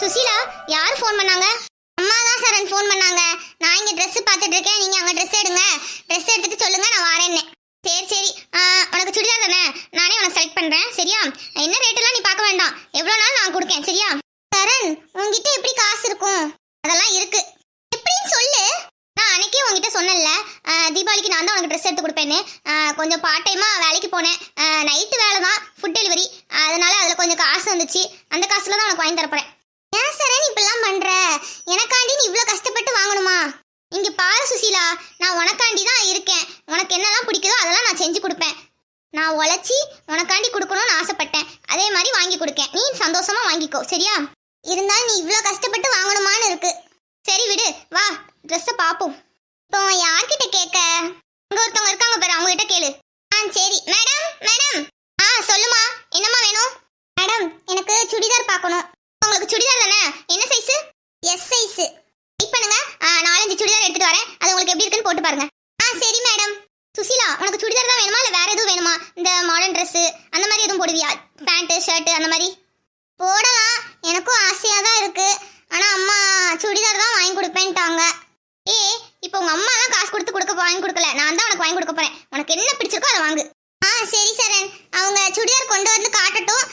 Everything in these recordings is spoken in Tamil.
சுசீலா யார் ஃபோன் பண்ணாங்க? அம்மா தான் சரண் ஃபோன் பண்ணாங்க. நான் இங்கே ட்ரெஸ் பார்த்துட்டு இருக்கேன். நீங்கள் அங்கே ட்ரெஸ் எடுங்க. ட்ரெஸ் எடுத்துட்டு சொல்லுங்க நான் வரேன்னு. சரி சரி. உனக்கு சுடிதார் தானே? நானே உனக்கு செலக்ட் பண்ணுறேன் சரியா? என்ன ரேட்டெல்லாம் நீ பார்க்க வேண்டாம். எவ்வளோ நாள் நான் கொடுக்கேன் சரியா? சரண் உங்ககிட்ட எப்படி காசு இருக்கும்? அதெல்லாம் இருக்கு. எப்படின்னு சொல்லு. நான் அன்னைக்கே உங்ககிட்ட சொன்னேன்ல. தீபாவளிக்கு நான் தான் உனக்கு ட்ரெஸ் எடுத்து கொடுப்பேன்னு. கொஞ்சம் பார்ட் டைமாக வேலைக்கு போனேன். நைட்டு வேலை தான் ஃபுட் டெலிவரி அதனால அதில் கொஞ்சம் காசு வந்துச்சு அந்த காசுல தான் உனக்கு வாங்கி தரப்போறேன் ஏன் சரண் இப்படிலாம் பண்ற எனக்காண்டி நீ இவ்வளோ கஷ்டப்பட்டு வாங்கணுமா இங்க பாரு சுசீலா நான் உனக்காண்டி தான் இருக்கேன். உனக்கு என்னெல்லாம் பிடிக்குதோ அதெல்லாம் நான் செஞ்சு கொடுப்பேன். நான் உழைச்சி உனக்காண்டி கொடுக்கணும்னு ஆசைப்பட்டேன். அதே மாதிரி வாங்கி கொடுக்கேன். நீ சந்தோஷமா வாங்கிக்கோ சரியா? இருந்தாலும் நீ இவ்வளோ கஷ்டப்பட்டு வாங்கணுமான்னு இருக்கு. சரி விடு வா ட்ரெஸ்ஸை பார்ப்போம் இப்போ யார்கிட்ட கேட்க? அங்க ஒருத்தவங்க இருக்காங்க பாரு அவங்க கிட்ட கேளு ஆ சரி மேடம் மேடம் ஆ சொல்லுமா என்னம்மா வேணும் மேடம் எனக்கு சுடிதார் பார்க்கணும் உங்களுக்கு சுடிதார் தானே என்ன சைஸ் எஸ் சைஸ் வெயிட் பண்ணுங்க ஆ, நாலஞ்சு சுடிதார் எடுத்துட்டு வரேன் அது உங்களுக்கு எப்படி இருக்குன்னு போட்டு பாருங்க ஆ சரி மேடம் சுசிலா உனக்கு சுடிதார் தான் வேணுமா? இல்லை வேற எதுவும் வேணுமா? இந்த மாடர்ன் ட்ரெஸ்ஸு அந்த மாதிரி எதுவும் போடுவியா? பேண்ட்டு ஷர்ட் அந்த மாதிரி? போடலாம். எனக்கும் ஆசையாக தான் இருக்குது ஆனால் அம்மா சுடிதார் தான் வாங்கி கொடுப்பேன்ட்டாங்க. ஏ இப்போ உங்கள் அம்மா தான் காசு கொடுத்து கொடுக்க வாங்கி கொடுக்கல. நான் தான் உனக்கு வாங்கி கொடுக்க போகிறேன் உனக்கு என்ன பிடிச்சிருக்கோ அதை வாங்கு. ஆ சரி சரண். அவங்க சுடிதார் கொண்டு வந்து காட்டட்டும்.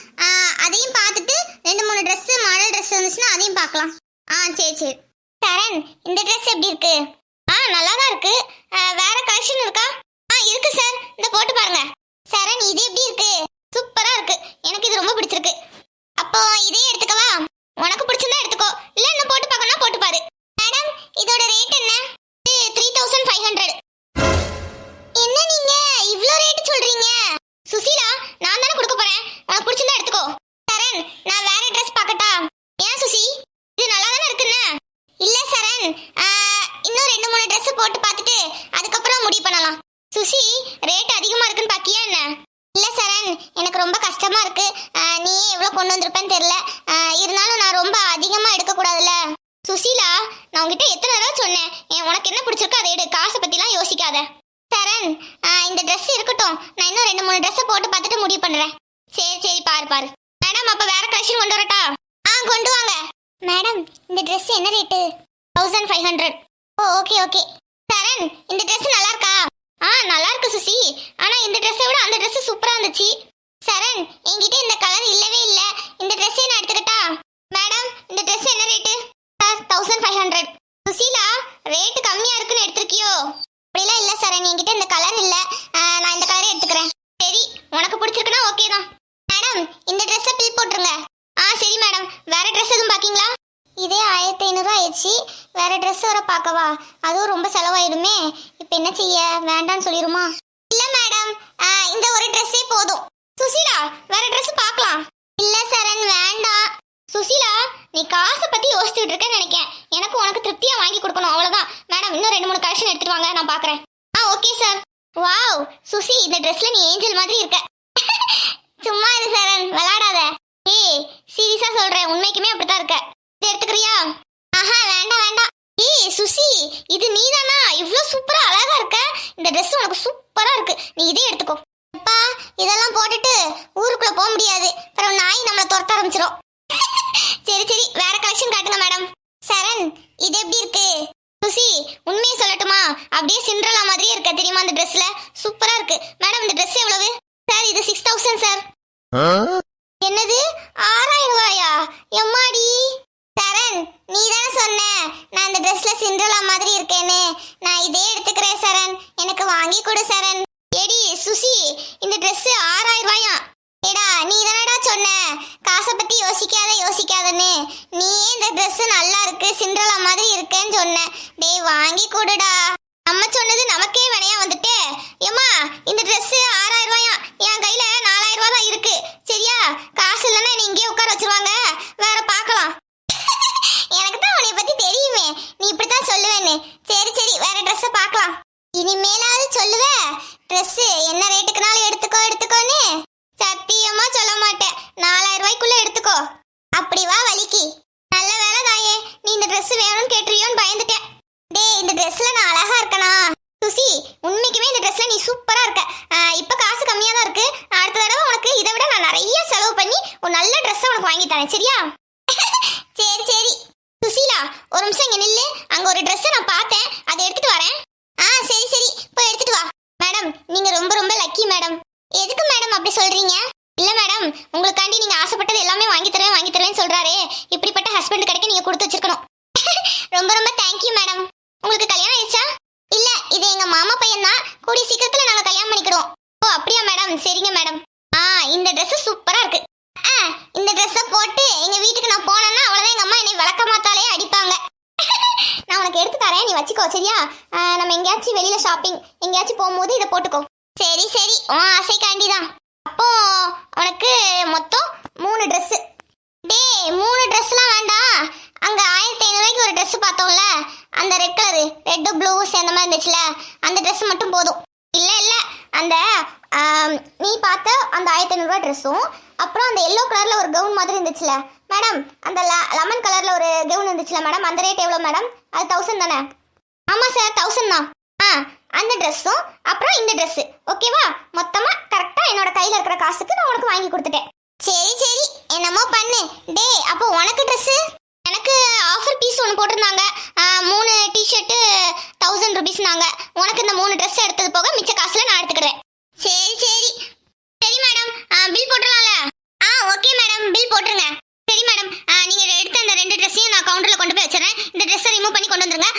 அதையும் பார்த்துட்டு ரெண்டு மூணு ட்ரெஸ்ஸு மாடல் ட்ரெஸ் வந்துச்சுன்னா அதையும் பார்க்கலாம். ஆ சரி சரி. சரண் இந்த ட்ரெஸ் எப்படி இருக்கு? ஆ நல்லா தான் இருக்கு. வேறு வேற கலெக்ஷன் இருக்கா? ஆ இருக்கு சார். இந்த போட்டு பாருங்க. சரண் இது எப்படி இருக்கு? சூப்பரா இருக்கு. எனக்கு இது ரொம்ப பிடிச்சிருக்கு. அப்போ இதே எடுத்துக்கவா? உனக்கு பிடிச்சிருந்தா எடுத்துக்கோ. இல்ல இன்னும் போட்டு பார்க்கணும்னா போட்டு பாரு. மேடம் இதோட ரேட் என்ன? த்ரீ தௌசண்ட் ஃபைவ் ஹண்ட்ரட் என்ன நீங்க இவ்வளோ ரேட் சொல்றீங்க? சுசீலா நான் தானே கொடுக்க போறேன். உனக்கு பிடிச்சிருந்தா எடுத்துக்கோ. சரண் நான் வேற ட்ரெஸ் பார்க்கட்டா? ஏன் சுசி? இது நல்லா தானே இருக்குன்னு? இல்ல சரண். இன்னும் ரெண்டு மூணு ட்ரெஸ் போட்டு பார்த்துட்டு அதுக்கப்புறம் முடிவு பண்ணலாம். சுஷி ரேட் அதிகமாக இருக்குன்னு பாக்கியா என்ன? இல்லை சரண் எனக்கு ரொம்ப கஷ்டமாக இருக்கு. நீயே நீ கொண்டு வந்திருப்பேன்னு தெரில இருந்தாலும் நான் ரொம்ப அதிகமாக எடுக்கக்கூடாதுல்ல. சுஷிலா நான் உங்ககிட்ட எத்தனை தடவை சொன்னேன்? ஏன் உனக்கு என்ன பிடிச்சிருக்கோ அதை எடு. காசை பற்றிலாம் யோசிக்காத. சரண் இந்த ட்ரெஸ் இருக்கட்டும். நான் இன்னும் ரெண்டு மூணு ட்ரெஸ்ஸை போட்டு பார்த்துட்டு முடிவு பண்ணுறேன் சரி சரி பாரு பாரு. மேடம் அப்போ வேற கலெக்ஷன் கொண்டு வரட்டா? ஆ கொண்டு வாங்க. மேடம் இந்த ட்ரெஸ் என்ன rate thousand five hundred oh okay okay Saran இந்த ட்ரெஸ் நல்லா இருக்கா? ஆ நல்லா இருக்கு சுசி. ஆனா இந்த ட்ரெஸ்ஸை விட அந்த ட்ரெஸ் சூப்பரா இருந்துச்சு. சரண் என்கிட்ட இந்த கலர் இல்லவே இல்ல இந்த Dress-ஐ நான் எடுத்துக்கிட்டா மேடம் இந்த Dress என்ன rate sir thousand five hundred Susheela rate கம்மியா இருக்குன்னு எடுத்திருக்கியோ அப்படிலாம் இல்ல சரண் என்கிட்ட இந்த கலர் இல்ல ஆ, நான் இந்த கலரே எடுத்துக்கிறேன் சரி உனக்கு பிடிச்சிருக்குன்னா ஓகே தான் மேடம் இந்த ட்ரெஸ்ஸை பில் போட்டுருங்க ஆ சரி மேடம் வேற ட்ரெஸ் எதுவும் பாக்கீங்களா இதே ஆயிரத்தி ஐநூறுரூவா ஆயிடுச்சு வேற ட்ரெஸ் வர பார்க்கவா. அதுவும் ரொம்ப செலவாயிடுமே. இப்போ என்ன செய்ய? வேண்டாம்னு சொல்லிடுமா இல்லை மேடம் இந்த ஒரு ட்ரெஸ்ஸே போதும். சுசீலா வேற ட்ரெஸ் பார்க்கலாம். இல்லை சரண் வேண்டாம். சுசீலா நீ காசை பத்தி யோசிச்சுட்டு இருக்கேன்னு நினைக்கேன். எனக்கு உனக்கு திருப்தியா வாங்கி கொடுக்கணும். அவ்வளவுதான். மேடம் இன்னும் ரெண்டு மூணு கலெக்ஷன் எடுத்துட்டு வாங்க. நான் பாக்குறேன். ஆ ஓகே சார் வாவ் சுசி இந்த ட்ரெஸ்ல நீ ஏஞ்சல் மாதிரி இருக்க. சும்மா இரு சரண். விளாடாத ஏய் சீரியஸா சொல்றேன். உண்மைக்குமே அப்படித்தான் இருக்க. இது எடுத்துக்கிறியா? ஆஹா வேண்டாம் வேண்டாம். ஏய் சுசி இது நீதானா? இவ்ளோ சூப்பரா அழகா இருக்க. இந்த Dress உனக்கு சூப்பரா இருக்கு. நீ இதே எடுத்துக்கோ. அப்பா இதெல்லாம் போட்டுட்டு ஊருக்குள்ள போக முடியாது. அப்புறம் நாய் நம்மள துரத்த ஆரம்பிச்சிரும். சரி சரி வேற கலெக்ஷன் காட்டுங்க மேடம் சரண் இது எப்படி இருக்கு? சுசி உண்மையை சொல்லட்டுமா? அப்படியே சிண்ட்ரலா மாதிரியே இருக்க தெரியுமா அந்த Dressல சூப்பரா இருக்கு. மேடம் இந்த Dress எவ்வளவு? சார் இது சிக்ஸ் தௌசண்ட் சார் என்னது? ஆறாயிரம் ரூபாயா? எம்மாடி? சரண் நீ தானே சொன்ன? நான் இந்த ட்ரெஸ்ல சிண்ட்ரலா மாதிரி இருக்கேன்னு நான் இதே எடுத்துக்கிறேன் சரண். எனக்கு வாங்கி கொடு சரண். எடி சுசி இந்த ட்ரெஸ் ஆறாயிரம் ரூபாயா? ஏடா நீ தானடா சொன்ன? காசை பத்தி யோசிக்காத யோசிக்காதன்னு. நீயே இந்த ட்ரெஸ் நல்லா இருக்கு சிண்ட்ரலா மாதிரி இருக்கேன்னு சொன்ன. டேய் வாங்கி கொடுடா. நம்ம சொன்னது நமக்கே வினையா வந்துட்டு. ஏம்மா இந்த ட்ரெஸ் ஆறாயிரம் ரூபாயா? என் கையில நாலாயிரம் ரூபாய் தான் இருக்கு. சரியா? காசு இல்லைன்னா நீ இங்கேயே உட்கார வச்சிருவாங்க. வேற பார்க்கலாம் எனக்கு தான் உன்னை பத்தி தெரியுமே நீ இப்படித்தான் சொல்லுவேன்னு சரி சரி வேற ட்ரெஸ்ஸை பார்க்கலாம் இனிமேலாவது சொல்லுவ. ட்ரெஸ் என்ன ரேட்டுக்குனாலும் எடுத்துக்கோ எடுத்துக்கோன்னு. சத்தியமா சொல்ல மாட்டேன். நாலாயிரம் ரூபாய்க்குள்ள எடுத்துக்கோ. அப்படி வா வலிக்கு. நல்ல வேலை தாயே. நீ இந்த ட்ரெஸ் வேணும்னு கேட்டுறியோன்னு பயந்துட்டேன். டேய் இந்த ட்ரெஸ்ல நான் அழகா இருக்கனா? சுசி உண்மைக்குமே இந்த ட்ரெஸ்ல நீ சூப்பரா இருக்க. இப்ப காசு கம்மியா தான் இருக்கு. அடுத்த தடவை உனக்கு இதை விட நான் நிறைய செலவு பண்ணி ஒரு நல்ல ட்ரெஸ் உனக்கு வாங்கி தரேன் சரியா? சரி சரி. சுசீலா ஒரு நிமிஷம் இங்க நில்லு. அங்க ஒரு ட்ரெஸ் நான் பார்த்தேன். அதை எடுத்துட்டு வரேன். ஆ சரி சரி. போய் எடுத்துட்டு வா. மேடம் நீங்க ரொம்ப ரொம்ப லக்கி மேடம். எதுக்கு மேடம் அப்படி சொல்றீங்க? இல்ல மேடம் உங்களுக்காண்டி நீங்க ஆசைப்பட்டது எல்லாமே வாங்கி தரேன் வாங்கி தரேன்னு சொல்றாரே. இப்படிப்பட்ட ஹஸ்பண்ட் கிடைக்க நீங்க கொடுத்து வச்சிருக்கணும். ரொம்ப ரொம்ப தேங்க்யூ மேடம். உங்களுக்கு கல்யாணம் ஆயிடுச்சா? இல்ல இது எங்க மாமா பையன் தான். கூடிய சீக்கிரத்துல நாங்க கல்யாணம் பண்ணிக்கிறோம் ஓ அப்படியா மேடம். சரிங்க மேடம் ஆ இந்த Dress சூப்பரா இருக்கு ஆ இந்த ட்ரெஸ்ஸை போட்டு எங்க வீட்டுக்கு நான் போனேன்னா அவ்வளவுதான் எங்க அம்மா என்னை விளக்க மாத்தாலே அடிப்பாங்க நான் உனக்கு எடுத்து தரேன் நீ வச்சுக்கோ சரியா? நம்ம எங்கேயாச்சும் வெளியில ஷாப்பிங் எங்கேயாச்சும் போகும்போது இதை போட்டுக்கோ. சரி சரி. உன் ஆசைக்காண்டி தான் அப்போ உனக்கு மொத்தம் மூணு ட்ரெஸ்ஸு டேய் மூணு ட்ரெஸ்லாம் வேண்டாம் அங்கே ஆயிரத்தி ஐநூறுவாய்க்கு ஒரு ட்ரெஸ் பார்த்தோம்ல. அந்த ரெட் கலரு ரெட்டு ப்ளூ சேர்ந்த மாதிரி இருந்துச்சுல. அந்த ட்ரெஸ் மட்டும் போதும். இல்லை இல்லை. அந்த நீ பார்த்த அந்த ஆயிரத்தி ஐநூறுரூவா ட்ரெஸ்ஸும் அப்புறம் அந்த எல்லோ கலரில் ஒரு கவுன் மாதிரி இருந்துச்சுல. மேடம் அந்த லெமன் கலரில் ஒரு கவுன் இருந்துச்சுல மேடம் அந்த ரேட் எவ்வளோ மேடம் அது தௌசண்ட் தானே? ஆமாம் சார் தௌசண்ட் தான். ஆ அந்த ட்ரெஸ்ஸும் அப்புறம் இந்த ட்ரெஸ்ஸு ஓகேவா மொத்தமாக கரெக்டாக என்னோட கையில் இருக்கிற காசுக்கு நான் உனக்கு வாங்கி கொடுத்துட்டேன். சரி சரி. என்னமோ பண்ணு. டேய் அப்போ உனக்கு ட்ரெஸ்ஸு எனக்கு ஆஃபர் பீஸ் ஒன்று போட்டிருந்தாங்க. மூணு டிஷர்ட்டு தௌசண்ட் ருபீஸ்னாங்க உனக்கு இந்த மூணு ட்ரெஸ் எடுத்தது போக மிச்ச காசில் நான் எடுத்துக்கிறேன் சரி சரி. சரி மேடம் பில் போட்டுடலாம்ல? ஆ ஓகே மேடம் பில் போட்டுருங்க. சரி மேடம் நீங்கள் எடுத்த அந்த ரெண்டு ட்ரெஸ்ஸையும் நான் கவுண்டரில் கொண்டு போய் வச்சிடறேன். இந்த ட்ரெஸ்ஸை ரிமூவ் பண்ணி கொண்டு வந்துருங்க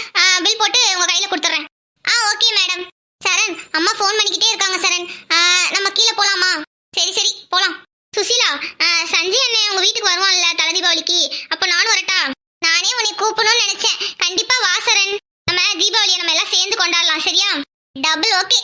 பில் போட்டு உங்க கையில கொடுத்துறேன் ஆ ஓகே மேடம் சரண் அம்மா ஃபோன் பண்ணிக்கிட்டே இருக்காங்க சரண் ஆ, நம்ம கீழே போலாமா சரி சரி போலாம் சுசீலா ஆ, சஞ்சய் அண்ணன் உங்க வீட்டுக்கு வருவான்ல தலை தீபாவளிக்கு அப்ப நானும் வரட்டா நானே நினைச்சேன். கண்டிப்பா வாசரன். நம்ம தீபாவளியை நம்ம எல்லாம் சேர்ந்து கொண்டாடலாம் சரியா? Double okay